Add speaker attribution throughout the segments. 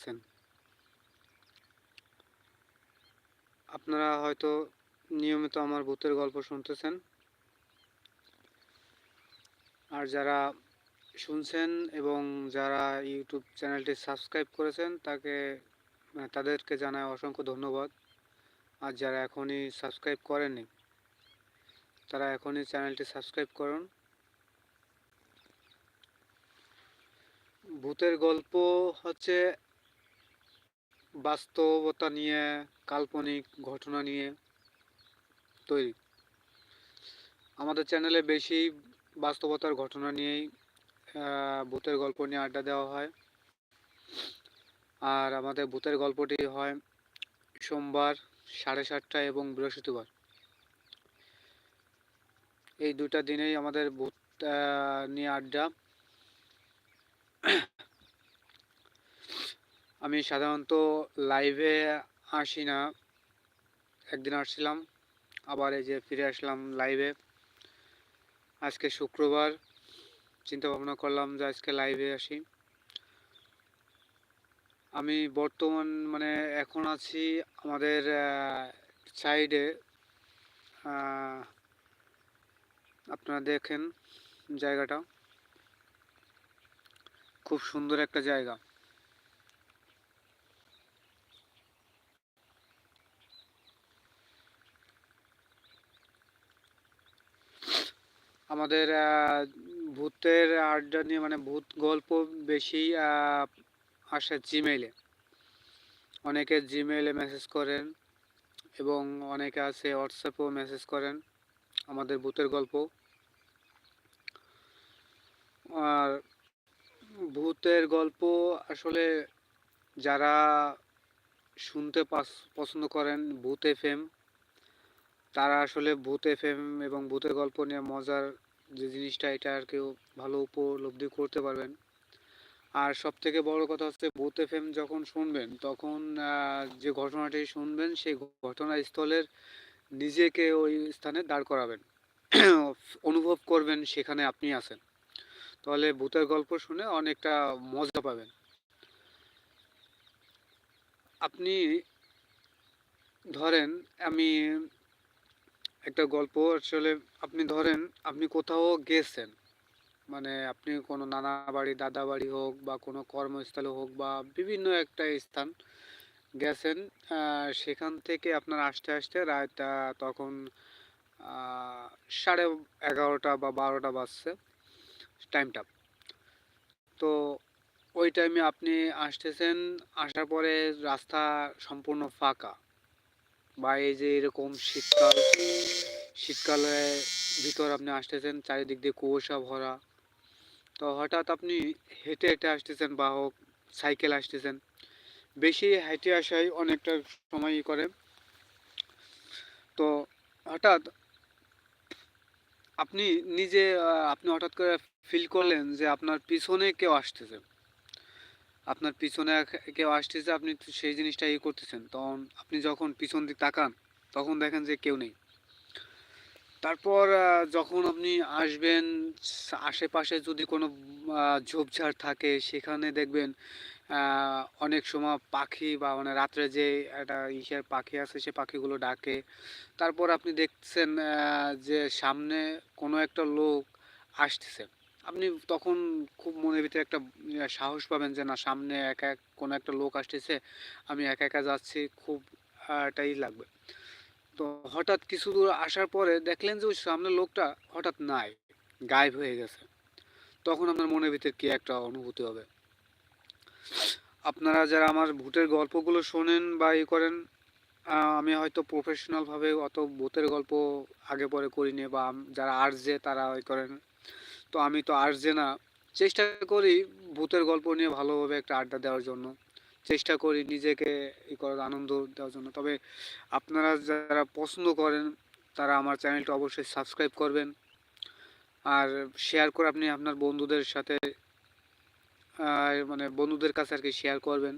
Speaker 1: আছেন আপনারা হয়তো নিয়মিত আমার ভূতের গল্প শুনতেছেন। আর যারা শুনছেন এবং যারা ইউটিউব চ্যানেলটি সাবস্ক্রাইব করেছেন, তাকে মানে তাদেরকে জানায় অসংখ্য ধন্যবাদ। আর যারা এখনই সাবস্ক্রাইব করেননি, তারা এখনই চ্যানেলটি সাবস্ক্রাইব করুন। ভূতের গল্প হচ্ছে বাস্তবতা নিয়ে, কাল্পনিক ঘটনা নিয়ে তৈরি। আমাদের চ্যানেলে বেশি বাস্তবতার ঘটনা নিয়েই ভূতের গল্প নিয়ে আড্ডা দেওয়া হয়। আর আমাদের ভূতের গল্পটি হয় সোমবার সাড়ে সাতটা এবং বৃহস্পতিবার। এই দুটা দিনেই আমাদের ভূত নিয়ে আড্ডা। আমি সাধারণত লাইভে আসি না। একদিন আসছিলাম, আবার এই যে ফিরে আসলাম লাইভে আজকে শুক্রবার চিন্তা ভাবনা করলাম যে আজকে লাইভে আসি। আমি বর্তমান মানে এখন আছি আমাদের সাইডে আপনারা দেখেন জায়গাটা। খুব সুন্দর একটা জায়গা। আমাদের ভূতের আড্ডা নিয়ে মানে ভূত গল্প বেশি আসে জিমেইলে অনেকে জিমেইলে মেসেজ করেন এবং অনেকে আছে হোয়াটসঅ্যাপেও মেসেজ করেন আমাদের ভূতের গল্প। আর ভূতের গল্প আসলে যারা শুনতে পছন্দ করেন ভূত এফএম তারা আসলে ভূত এফএম এবং ভূতের গল্প নিয়ে মজার যে জিনিসটা, এটা আর কেউ ভালো উপলব্ধি করতে পারবেন। আর সব থেকে বড় কথা হচ্ছে, ভূত এফএম যখন শুনবেন, তখন যে ঘটনাটি শুনবেন, সেই ঘটনাস্থলের নিজেকে ওই স্থানে দাঁড় করাবেন। অনুভব করবেন, সেখানে আপনি আছেন। তাহলে ভূতের গল্প শুনে অনেকটা মজা পাবেন। আপনি ধরেন, আমি একটা গল্প আসলে আপনি ধরেন, আপনি কোথাও গেছেন মানে আপনি কোনো নানা বাড়ি, দাদা বাড়ি হোক বা কোনো কর্মস্থলে হোক বা বিভিন্ন একটা স্থান গেছেন সেখান থেকে আপনার আসতে আসতে রাত তখন সাড়ে এগারোটা বা বারোটা বাজছে টাইমটা তো ওই টাইমে আপনি আসতেছেন, আসার পরে রাস্তা সম্পূর্ণ ফাঁকা। বা এই যে এরকম শীতকাল, শীতকালে ভিতর আপনি আসতেছেন, চারিদিক দিয়ে কুয়াশা ভরা। তো হঠাৎ আপনি হেঁটে হেঁটে আসতেছেন বা হোক সাইকেল আসতেছেন, বেশি হেঁটে আসাই অনেকটা সময় করে। তো হঠাৎ আপনি নিজে আপনি হঠাৎ করে ফিল করলেন যে আপনার পিছনে কেউ আসতেছে। আপনার পিছনে কেউ আসতেছে, আপনি সেই জিনিসটা ইয়ে করতেছেন। তখন আপনি যখন পিছন দিক তাকান, তখন দেখেন যে কেউ নেই। তারপর যখন আপনি আসবেন, আশেপাশে যদি কোনো ঝোপঝাড় থাকে, সেখানে দেখবেন অনেক সময় পাখি বা মানে রাত্রে যে একটা ইসের পাখি আছে, সে পাখিগুলো ডাকে। তারপর আপনি দেখছেন যে সামনে কোনো একটা লোক আসতেছে। আপনি তখন খুব মনের ভিতরে একটা সাহস পাবেন যে না, সামনে একা এক, কোনো একটা লোক আসতেছে, আমি একা একা যাচ্ছি, খুব এটাই লাগবে। তো হঠাৎ কিছু দূর আসার পরে দেখলেন যে ওই সামনের লোকটা হঠাৎ নাই, গায়েব হয়ে গেছে। তখন আপনার মনের ভিতরে কি একটা অনুভূতি হবে? আপনারা যারা আমার ভূতের গল্পগুলো শোনেন বা ই করেন আমি হয়তো প্রফেশনালভাবে অত ভূতের গল্প আগে পরে করিনি বা যারা আর্টসে তারা ওই করেন তো আমি তো আর্টসে না, চেষ্টা করি ভূতের গল্প নিয়ে ভালোভাবে একটা আড্ডা দেওয়ার জন্য। চেষ্টা করি নিজেকে ই করার, আনন্দ দেওয়ার জন্য। তবে আপনারা যারা পছন্দ করেন, তারা আমার চ্যানেলটা অবশ্যই সাবস্ক্রাইব করবেন। আর শেয়ার করে আপনি আপনার বন্ধুদের সাথে মানে বন্ধুদের কাছে আর কি শেয়ার করবেন।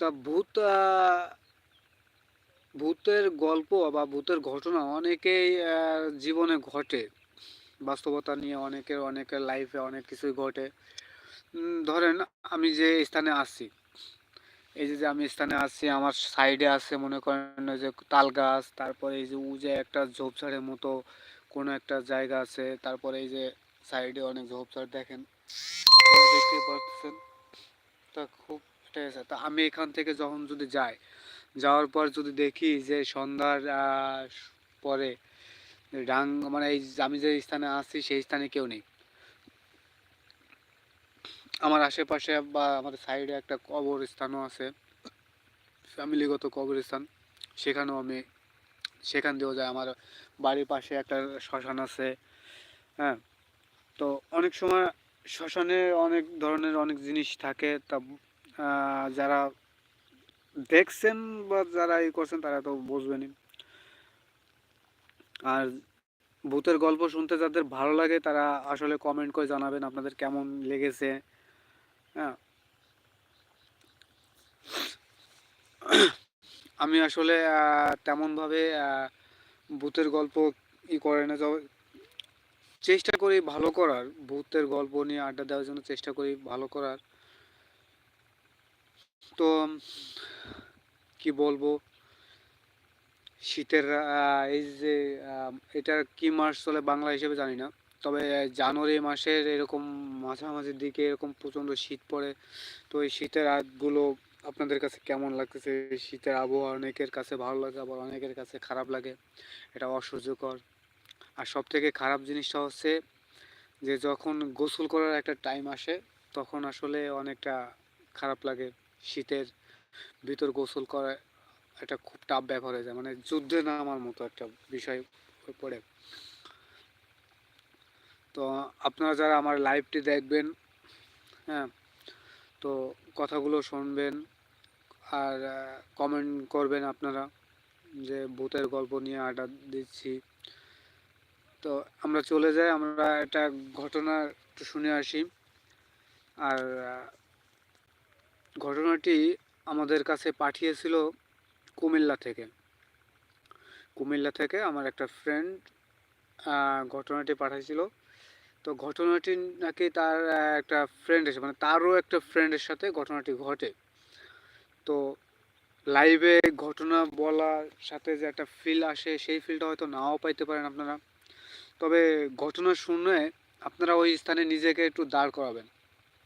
Speaker 1: তা ভূত ভূতের গল্প বা ভূতের ঘটনা অনেকেই জীবনে ঘটে। বাস্তবতা নিয়ে অনেকের অনেকের লাইফে অনেক কিছুই ঘটে। ধরেন আমি যে স্থানে আছি, এই যে আমি স্থানে আছি, আমার সাইডে আছে মনে করেন যে তাল গাছ, তারপরে এই যে উজে একটা ঝোপঝাড়ের মতো কোনো একটা জায়গা আছে, তারপরে এই যে সাইডে অনেক ঝোপঝাড় দেখেন দেখতে পাচ্ছেন। তা খুব ঠিক আছে তা আমি এখান থেকে যখন যদি যাই যাওয়ার পর যদি দেখি যে সন্ধ্যার পরে ডাং মানে এই আমি যে স্থানে আছি সেই স্থানে কেউ নেই। আমার আশেপাশে বা আমার সাইডে একটা কবরস্থানও আছে ফ্যামিলিগত কবরস্থান। সেখানেও আমি, সেখান দিয়েও যাই। আমার বাড়ির পাশে একটা শ্মশান আছে হ্যাঁ। তো অনেক সময় শ্মশানে অনেক ধরনের অনেক জিনিস থাকে। তা যারা দেখছেন বা যারা ই করছেন, তারা তো বুঝবেনই। আর ভূতের গল্প শুনতে যাদের ভালো লাগে, তারা আসলে কমেন্ট করে জানাবেন আপনাদের কেমন লেগেছে। হ্যাঁ। আমি আসলে তেমনভাবে ভূতের গল্প ই করে না। তবে চেষ্টা করি ভালো করার, ভূতের গল্প নিয়ে আড্ডা দেওয়ার জন্য চেষ্টা করি ভালো করার। তো, কি বলব? শীতের এই যে এটা কি মাস চলে বাংলা হিসেবে জানি না। তবে জানুয়ারি মাসের এরকম মাঝামাঝির দিকে এরকম প্রচণ্ড শীত পড়ে। তো এই শীতের রাতগুলো আপনাদের কাছে কেমন লাগতেছে? শীতের আবহাওয়া অনেকের কাছে ভালো লাগে, আবার অনেকের কাছে খারাপ লাগে। এটা অসহ্যকর। আর সব থেকে খারাপ জিনিসটা হচ্ছে যে, যখন গোসল করার একটা টাইম আসে, তখন আসলে অনেকটা খারাপ লাগে। শীতের ভিতর গোসল করা এটা খুব টাফ ব্যাপার হয়ে যায়। মানে যুদ্ধে নামার মতো একটা বিষয় পড়ে। তো আপনারা যারা আমার লাইভটি দেখবেন হ্যাঁ তো কথাগুলো শুনবেন আর কমেন্ট করবেন আপনারা যে ভূতের গল্প নিয়ে আড্ডা দিচ্ছি। তো আমরা চলে যাই, আমরা একটা ঘটনা একটু শুনে আসি। আর ঘটনাটি আমাদের কাছে পাঠিয়েছিল কুমিল্লা থেকে। কুমিল্লা থেকে আমার একটা ফ্রেন্ড ঘটনাটি পাঠিয়েছিল তো ঘটনাটি নাকি তার একটা ফ্রেন্ড এসে মানে তারও একটা ফ্রেন্ডের সাথে ঘটনাটি ঘটে। তো লাইভে ঘটনা বলার সাথে যে একটা ফিল আসে, সেই ফিলটা হয়তো নাও পাইতে পারেন আপনারা। তবে ঘটনা শুনে আপনারা ওই স্থানে নিজেকে একটু দাঁড় করাবেন।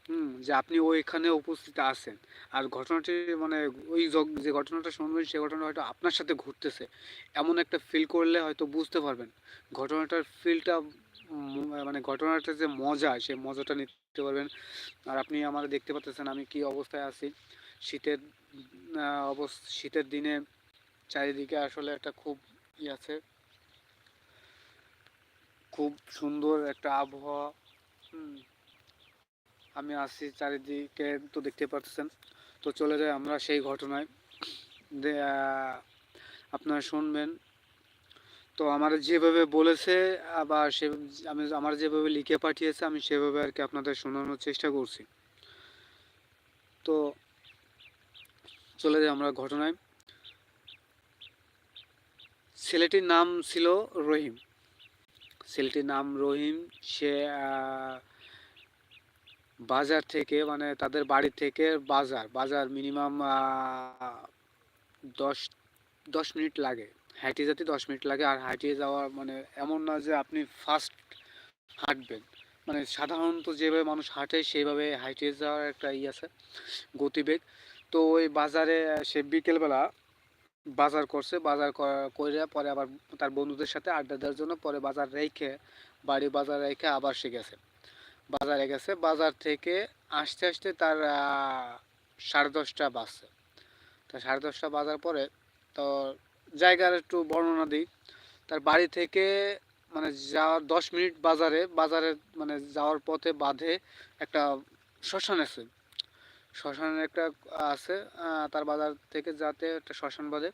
Speaker 1: হুম যে আপনি ওইখানে উপস্থিত আছেন। আর ঘটনাটি মানে ওই যে ঘটনাটা শুনবেন সে ঘটনা হয়তো আপনার সাথে ঘটতেছে। এমন একটা ফিল করলে হয়তো বুঝতে পারবেন। ঘটনাটার ফিলটা মানে ঘটনাটার যে মজা সে মজাটা নিতে পারবেন। আর আপনি আমার দেখতে পাচ্ছেন আমি কি অবস্থায় আছি। শীতের আহ, অবস- শীতের দিনে চারিদিকে আসলে একটা খুব ই আছে। খুব সুন্দর একটা আবহাওয়া। হুম, আমি আছি চারিদিকে তো দেখতে পাচ্ছেন তো চলে যাই আমরা সেই ঘটনায়। আপনারা শুনবেন। তো আমার যেভাবে বলেছে, আবার সে, আমি আমার যেভাবে লিখে পাঠিয়েছে, আমি সেভাবে আর কি আপনাদের শোনানোর চেষ্টা করছি। তো চলে যাই আমরা ঘটনায়। ছেলেটির নাম ছিল রহিম। ছেলেটির নাম রহিম। সে বাজার থেকে মানে তাদের বাড়ি থেকে বাজার বাজার মিনিমাম দশ দশ মিনিট লাগে। হাঁটিয়ে যেতে দশ মিনিট লাগে আর হাঁটিয়ে যাওয়া মানে এমন না যে আপনি ফাস্ট হাঁটবেন। মানে সাধারণত যেভাবে মানুষ হাঁটে সেইভাবে হাঁটিয়ে যাওয়ার একটা ই আছে, গতিবেগ। তো ওই বাজারে সে বিকেলবেলা বাজার করছে, বাজার করে পরে আবার তার বন্ধুদের সাথে আড্ডা দেওয়ার জন্য পরে বাজার রেখে, বাড়ি বাজার রেখে আবার সে গেছে। বাজারে গেছে। বাজার থেকে আসতে আসতে তার সাড়ে দশটা বাজছে। তা সাড়ে দশটা বাজার পরে তো জায়গার একটু বর্ণনা দিই। তার বাড়ি থেকে মানে যাওয়ার দশ মিনিট বাজারে বাজারে মানে যাওয়ার পথে বাঁধে একটা শ্মশান আছে। শ্মশানের একটা আছে তার বাজার থেকে যাতে একটা শ্মশান বাঁধে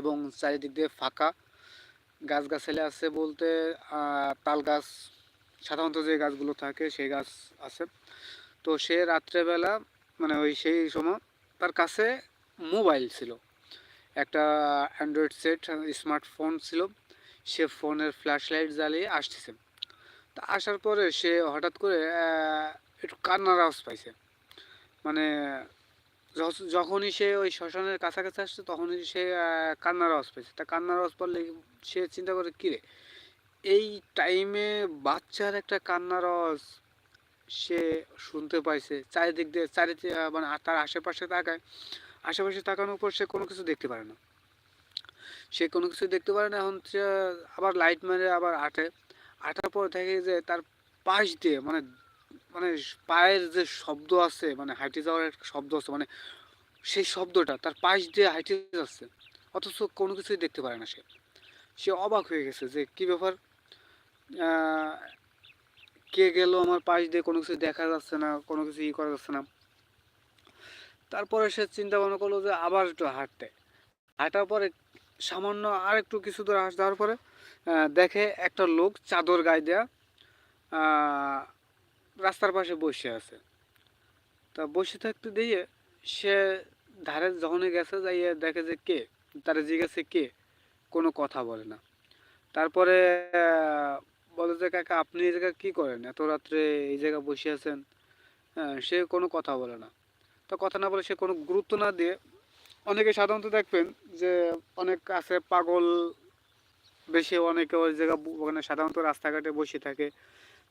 Speaker 1: এবং চারিদিক দিয়ে ফাঁকা। গাছগাছালি আছে বলতে তাল গাছ সাধারণত যে গাছগুলো থাকে, সেই গাছ আছে। তো সে রাত্রেবেলা মানে ওই সেই সময় তার কাছে মোবাইল ছিল। একটা অ্যান্ড্রয়েড সেট স্মার্টফোন ছিল। সে ফোনের ফ্ল্যাশ লাইট জ্বালিয়ে আসতেছে। তা আসার পরে সে হঠাৎ করে একটু কান্নার আওয়াজ পাইছে। মানে যখনই সে ওই শ্মশানের কাছাকাছি আসছে, তখনই সে কান্নার আওয়াজ পাইছে। তা কান্নার আওয়াজ পড়লে সে চিন্তা করে, কিরে? এই টাইমে বাচ্চার একটা কান্নার সে শুনতে পাইছে। চারিদিক দিয়ে চারিদিকে মানে তার আশেপাশে তাকায়, আশেপাশে তাকানোর পর সে কোনো কিছু দেখতে পারে না। সে কোনো কিছু দেখতে পারে না, এখন আবার লাইট মেরে আবার আটে। আটার পর দেখে যে তার পাশ দিয়ে মানে মানে পায়ের যে শব্দ আছে মানে হাইটে যাওয়ার একটা শব্দ আছে মানে সেই শব্দটা তার পাশ দিয়ে হাইটে যাচ্ছে। অথচ কোনো কিছুই দেখতে পারে না সে। সে অবাক হয়ে গেছে যে কি ব্যাপার? কে গেল আমার পাশ দিয়ে কোনো কিছু দেখা যাচ্ছে না, কোনো কিছু ই করা যাচ্ছে না। তারপরে সে চিন্তা ভাবনা করল যে আবার একটু হাঁটতে। হাঁটার পরে সামান্য আর একটু কিছু দূর হাঁট যাওয়ার পরে দেখে একটা লোক চাদর গায়ে দেয়া রাস্তার পাশে বসে আছে। তা বসে থাকতে দিয়ে সে ধারে যখনই গেছে যাইয়ে দেখে যে কে, তারা জিজ্ঞাসে কে, কোনো কথা বলে না। তারপরে বলে যে, কাকা, আপনি এই জায়গায় কী করেন? এত রাত্রে এই জায়গায় বসে আছেন? হ্যাঁ সে কোনো কথা বলে না। তো কথা না বলে সে কোনো গুরুত্ব না দিয়ে অনেকে সাধারণত দেখবেন যে, অনেক আছে পাগল বেশি, অনেকে ওই জায়গা ওখানে সাধারণত রাস্তাঘাটে বসে থাকে।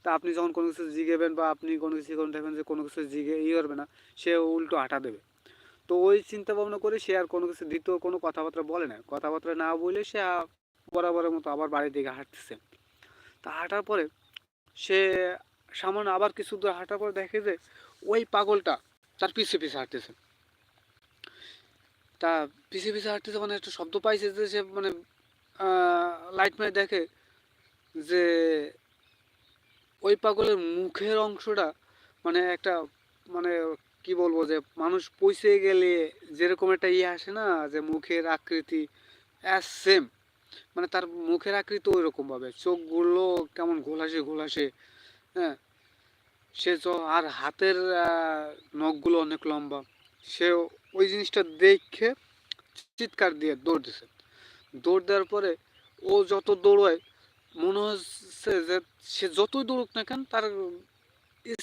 Speaker 1: তা আপনি যখন কোনো কিছু জিগেবেন বা আপনি কোনো কিছু কোনো দেখবেন যে, কোনো কিছু জিগে, ই করবে না, সে উল্টো হাঁটা দেবে। তো ওই চিন্তা ভাবনা করে সে আর কোনো কিছু দ্বিতীয় কোনো কথাবার্তা বলে না। কথাবার্তা না বলে সে বরাবরের মতো আবার বাড়ির দিকে হাঁটতেছে। তা হাঁটার পরে সে সামান্য আবার কিছু দূর হাঁটার পরে দেখে যে ওই পাগলটা তার পিছে পিছে হাঁটতেছে। তা পিছে পিছে হাঁটতেছে মানে একটা শব্দ পাইছে যে সে মানে লাইট মেরে দেখে যে ওই পাগলের মুখের অংশটা মানে একটা মানে কি বলব যে মানুষ পৌঁছে গেলে যেরকম একটা ইয়ে আসে না যে মুখের আকৃতি অ্যাজ সেম মানে তার মুখের আকৃতি ওই রকম ভাবে। চোখগুলো কেমন ঘোলাসে ঘোলাসে হ্যাঁ? সে আর হাতের নখগুলো অনেক লম্বা। সে ওই জিনিসটা দেখে চিৎকার দিয়ে দৌড় দিছে। দৌড় দেওয়ার পরে ও যত দৌড়ায়, মনে হচ্ছে যে সে যতই দৌড়ুক না কেন তার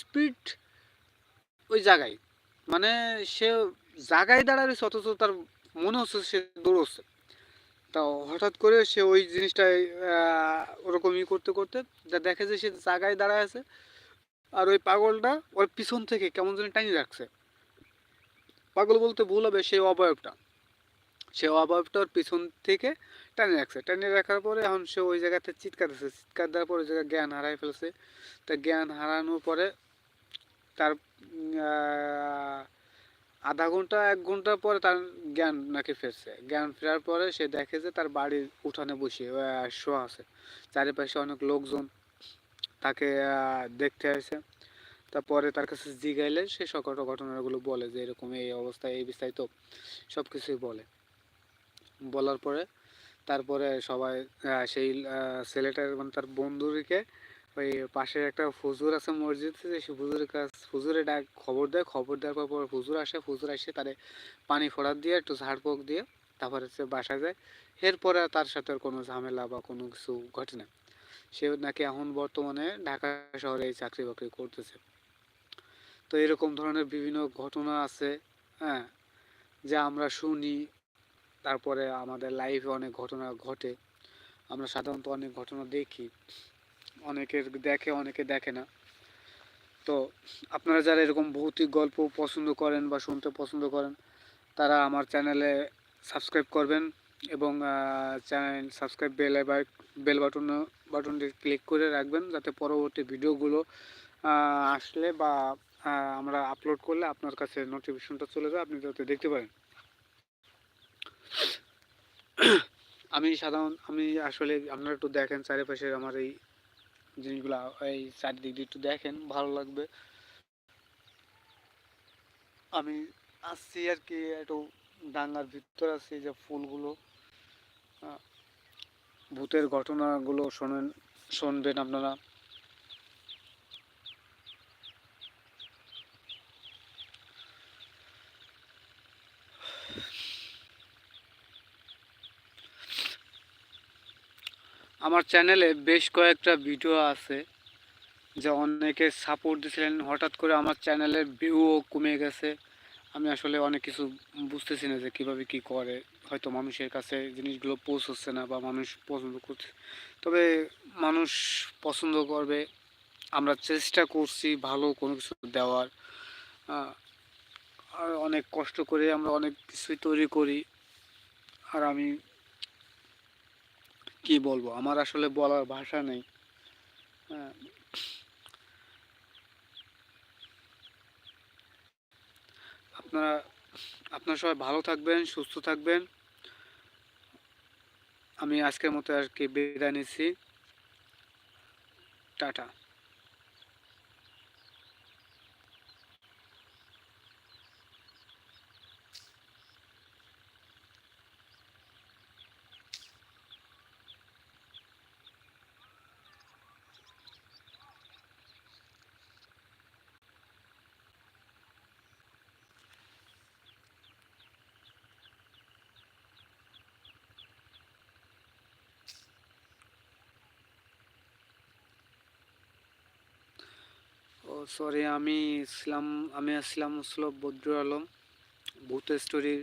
Speaker 1: স্পিড ওই জায়গায়। মানে সে জায়গায় দাঁড়ায় অথচ তার মনে হচ্ছে সে দৌড়চ্ছে। তা হঠাৎ করে সে ওই জিনিসটাই আহ, ওরকমই করতে করতে যা দেখে যে সে জায়গায় দাঁড়ায় আছে আর ওই পাগলটা ওর পিছন থেকে কেমন যেন টানি রাখছে। পাগল বলতে ভুল হবে সেই অবয়বটা। সে অবয়বটা ওর পিছন থেকে টানে রাখছে। টানে রাখার পরে এখন সে ওই জায়গাতে চিৎকার দিচ্ছে চিৎকার দেওয়ার পরে ওই জায়গায় জ্ঞান হারাই ফেলছে। তা জ্ঞান হারানোর পরে তার আধা ঘণ্টা, এক ঘণ্টা পরে তার জ্ঞান নাকি ফিরছে। জ্ঞান ফেরার পরে সে দেখে যে তার বাড়ির উঠানে বসে শোয়া আছে। চারিপাশে অনেক লোকজন তাকে দেখতে আসে। তারপরে তার কাছে জিগাইলে সে সকল ঘটনাগুলো বলে যে এরকম এই অবস্থায়, এই বিস্তারিত সব কিছুই বলে। বলার পরে তারপরে সবাই সেই ছেলেটার মানে তার বন্ধুরিকে ওই পাশে একটা হুজুর আছে মসজিদ, সেই হুজুরের কাছ, হুজুরে ডাক, খবর দেয়, খবর দেওয়ার পর হুজুর আসে হুজুর আসে তারে পানি ফোড়াত দিয়ে, একটু ঝাড়পোক দিয়ে তারপরে সে বাসা যায়। এরপরে তার সাথে কোনো ঝামেলা বা কোনো কিছু ঘটে না। সে নাকি এখন বর্তমানে ঢাকা শহরে এই চাকরি বাকরি করতেছে। তো এরকম ধরনের বিভিন্ন ঘটনা আছে হ্যাঁ যা আমরা শুনি। তারপরে আমাদের লাইফে অনেক ঘটনা ঘটে। আমরা সাধারণত অনেক ঘটনা দেখি। অনেকের দেখে, অনেকে দেখে না। তো আপনারা যারা এরকম ভৌতিক গল্প পছন্দ করেন বা শুনতে পছন্দ করেন, তারা আমার চ্যানেলে সাবস্ক্রাইব করবেন এবং channel subscribe bell bell button, বাটনটি ক্লিক করে রাখবেন যাতে পরবর্তী ভিডিওগুলো আসলে বা আমরা আপলোড করলে আপনার কাছে নোটিফিকেশনটা চলে যায়, আপনি যাতে দেখতে পারেন। আমি সাধারণ আমি আসলে আপনারা একটু দেখেন চারিপাশে আমার এই জিনিসগুলো এই চারিদিক দিয়ে একটু দেখেন, ভালো লাগবে। আমি আসছি আর কি একটু ডাঙ্গার ভিতর আছি, যে ফুলগুলো ভূতের ঘটনাগুলো শোনেন, শুনবেন আপনারা। আমার চ্যানেলে বেশ কয়েকটা ভিডিও আছে, যে অনেকে সাপোর্ট দিয়েছিলেন হঠাৎ করে আমার চ্যানেলের ভিউও কমে গেছে। আমি আসলে অনেক কিছু বুঝতেছি না যে কীভাবে কী করে। হয়তো মানুষের কাছে জিনিসগুলো পৌঁছচ্ছে না বা মানুষ পছন্দ করছে। তবে মানুষ পছন্দ করবে। আমরা চেষ্টা করছি ভালো কোনো কিছু দেওয়ার। আর অনেক কষ্ট করে আমরা অনেক কিছুই তৈরি করি। আর আমি কি বলব? আমার আসলে বলার ভাষা নেই। হ্যাঁ। আপনারা আপনারা সবাই ভালো থাকবেন, সুস্থ থাকবেন। আমি আজকের মতো আর কি বিদায় নিচ্ছি। টাটা। সরি আমি ইসলাম আমি আসলাম আসলো বদরুল আলম ভূত স্টোরির